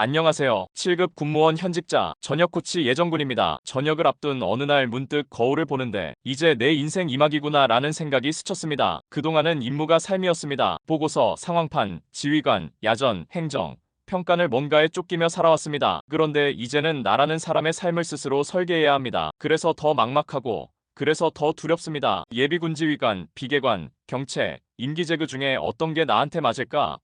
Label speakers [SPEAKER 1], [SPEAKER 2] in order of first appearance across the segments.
[SPEAKER 1] 안녕하세요. 7급 군무원 현직자 전역 코치 예정군입니다. 전역을 앞둔 어느 날 문득 거울을 보는데 이제 내 인생 이막이구나 라는 생각이 스쳤습니다. 그동안은 임무가 삶이었습니다. 보고서, 상황판, 지휘관, 야전, 행정, 평가를 뭔가에 쫓기며 살아왔습니다. 그런데 이제는 나라는 사람의 삶을 스스로 설계해야 합니다. 그래서 더 막막하고 그래서 더 두렵습니다. 예비군지휘관, 비계관, 경체, 임기제그 중에 어떤 게 나한테 맞을까?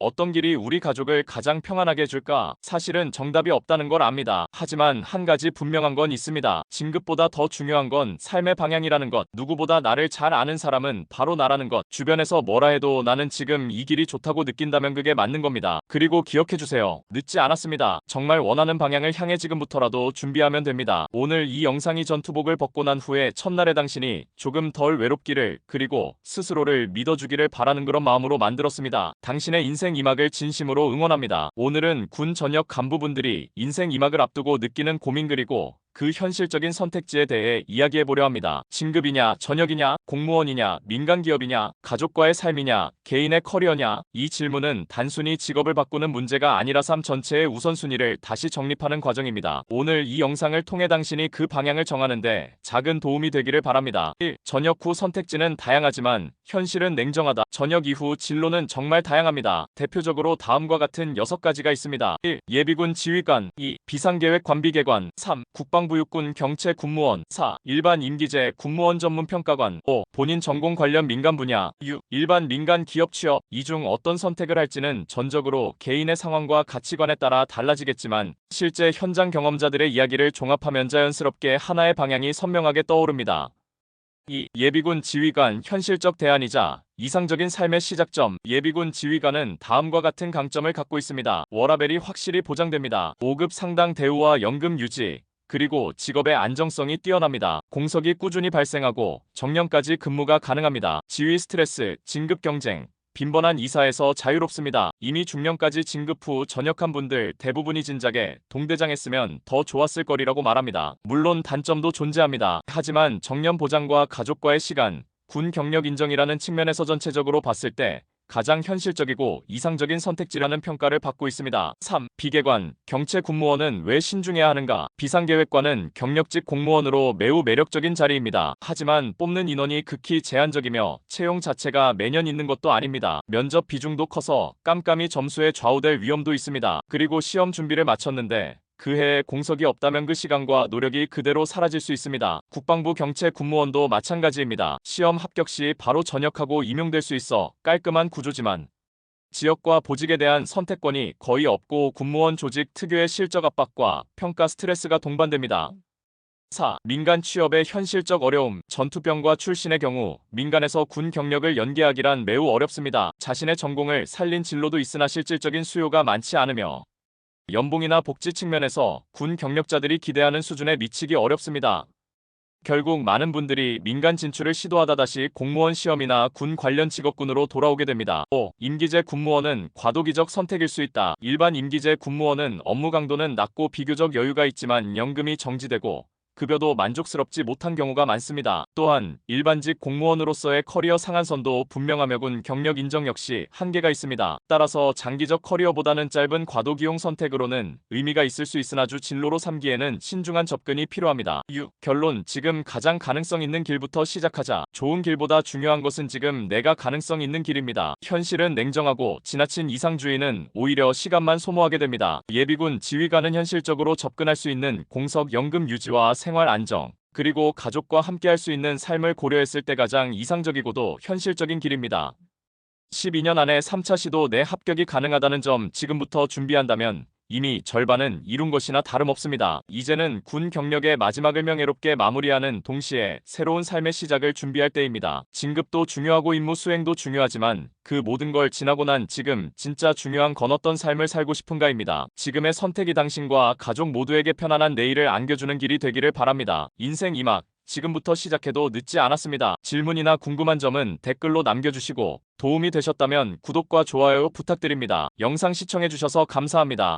[SPEAKER 1] 어떤 길이 우리 가족을 가장 평안하게 해줄까? 사실은 정답이 없다는 걸 압니다. 하지만 한 가지 분명한 건 있습니다. 진급보다 더 중요한 건 삶의 방향이라는 것. 누구보다 나를 잘 아는 사람은 바로 나라는 것. 주변에서 뭐라 해도 나는 지금 이 길이 좋다고 느낀다면 그게 맞는 겁니다. 그리고 기억해주세요. 늦지 않았습니다. 정말 원하는 방향을 향해 지금부터라도 준비하면 됩니다. 오늘 이 영상이 전투복을 벗고 난 후에 첫날의 당신이 조금 덜 외롭기를 그리고 스스로를 믿어주기를 바라는 그런 마음으로 만들었습니다. 당신의 인생 이막을 진심으로 응원합니다. 오늘은 군 전역 간부분들이 인생 이막을 앞두고 느끼는 고민 그리고 그 현실적인 선택지에 대해 이야기해보려 합니다. 진급이냐, 전역이냐, 공무원이냐, 민간기업이냐, 가족과의 삶이냐, 개인의 커리어냐, 이 질문은 단순히 직업을 바꾸는 문제가 아니라 삶 전체의 우선순위를 다시 정립하는 과정입니다. 오늘 이 영상을 통해 당신이 그 방향을 정하는데 작은 도움이 되기를 바랍니다. 1. 전역 후 선택지는 다양하지만 현실은 냉정하다. 전역 이후 진로는 정말 다양합니다. 대표적으로 다음과 같은 6가지가 있습니다. 1. 예비군 지휘관 2. 비상계획 관비계관 3. 국방 부 육군 경체 군무원 4. 일반 임기제 군무원 전문 평가관 5. 본인 전공 관련 민간 분야 6. 일반 민간 기업 취업 이 중 어떤 선택을 할지는 전적으로 개인의 상황과 가치관에 따라 달라지겠지만 실제 현장 경험자들의 이야기를 종합하면 자연스럽게 하나의 방향이 선명하게 떠오릅니다. 2. 예비군 지휘관 현실적 대안이자 이상적인 삶의 시작점 예비군 지휘관은 다음과 같은 강점을 갖고 있습니다. 워라벨이 확실히 보장됩니다. 5급 상당 대우와 연금 유지 그리고 직업의 안정성이 뛰어납니다. 공석이 꾸준히 발생하고 정년까지 근무가 가능합니다. 지휘 스트레스, 진급 경쟁, 빈번한 이사에서 자유롭습니다. 이미 중년까지 진급 후 전역한 분들 대부분이 진작에 동대장했으면 더 좋았을 거리라고 말합니다. 물론 단점도 존재합니다. 하지만 정년 보장과 가족과의 시간, 군 경력 인정이라는 측면에서 전체적으로 봤을 때 가장 현실적이고 이상적인 선택지라는 평가를 받고 있습니다. 3. 비계관, 경체 군무원은 왜 신중해야 하는가? 비상계획관은 경력직 공무원으로 매우 매력적인 자리입니다. 하지만 뽑는 인원이 극히 제한적이며 채용 자체가 매년 있는 것도 아닙니다. 면접 비중도 커서 깜깜이 점수에 좌우될 위험도 있습니다. 그리고 시험 준비를 마쳤는데 그 해에 공석이 없다면 그 시간과 노력이 그대로 사라질 수 있습니다. 국방부 경체 군무원도 마찬가지입니다. 시험 합격 시 바로 전역하고 임용될 수 있어 깔끔한 구조지만 지역과 보직에 대한 선택권이 거의 없고 군무원 조직 특유의 실적 압박과 평가 스트레스가 동반됩니다. 4. 민간 취업의 현실적 어려움 전투병과 출신의 경우 민간에서 군 경력을 연계하기란 매우 어렵습니다. 자신의 전공을 살린 진로도 있으나 실질적인 수요가 많지 않으며 연봉이나 복지 측면에서 군 경력자들이 기대하는 수준에 미치기 어렵습니다. 결국 많은 분들이 민간 진출을 시도하다 다시 공무원 시험이나 군 관련 직업군으로 돌아오게 됩니다. 5. 임기제 군무원은 과도기적 선택일 수 있다. 일반 임기제 군무원은 업무 강도는 낮고 비교적 여유가 있지만 연금이 정지되고 급여도 만족스럽지 못한 경우가 많습니다. 또한 일반직 공무원으로서의 커리어 상한선도 분명하며 군 경력 인정 역시 한계가 있습니다. 따라서 장기적 커리어보다는 짧은 과도기용 선택으로는 의미가 있을 수 있으나 주 진로로 삼기에는 신중한 접근이 필요합니다. 6. 결론 지금 가장 가능성 있는 길부터 시작하자. 좋은 길보다 중요한 것은 지금 내가 가능성 있는 길입니다. 현실은 냉정하고 지나친 이상주의는 오히려 시간만 소모하게 됩니다. 예비군 지휘관은 현실적으로 접근할 수 있는 공석 연금 유지와 생활 안정, 그리고 가족과 함께할 수 있는 삶을 고려했을 때 가장 이상적이고도 현실적인 길입니다. 12년 안에 3차 시도 내 합격이 가능하다는 점 지금부터 준비한다면 이미 절반은 이룬 것이나 다름없습니다. 이제는 군 경력의 마지막을 명예롭게 마무리하는 동시에 새로운 삶의 시작을 준비할 때입니다. 진급도 중요하고 임무 수행도 중요하지만 그 모든 걸 지나고 난 지금 진짜 중요한 건 어떤 삶을 살고 싶은가입니다. 지금의 선택이 당신과 가족 모두에게 편안한 내일을 안겨주는 길이 되기를 바랍니다. 인생 이막 지금부터 시작해도 늦지 않았습니다. 질문이나 궁금한 점은 댓글로 남겨주시고 도움이 되셨다면 구독과 좋아요 부탁드립니다. 영상 시청해주셔서 감사합니다.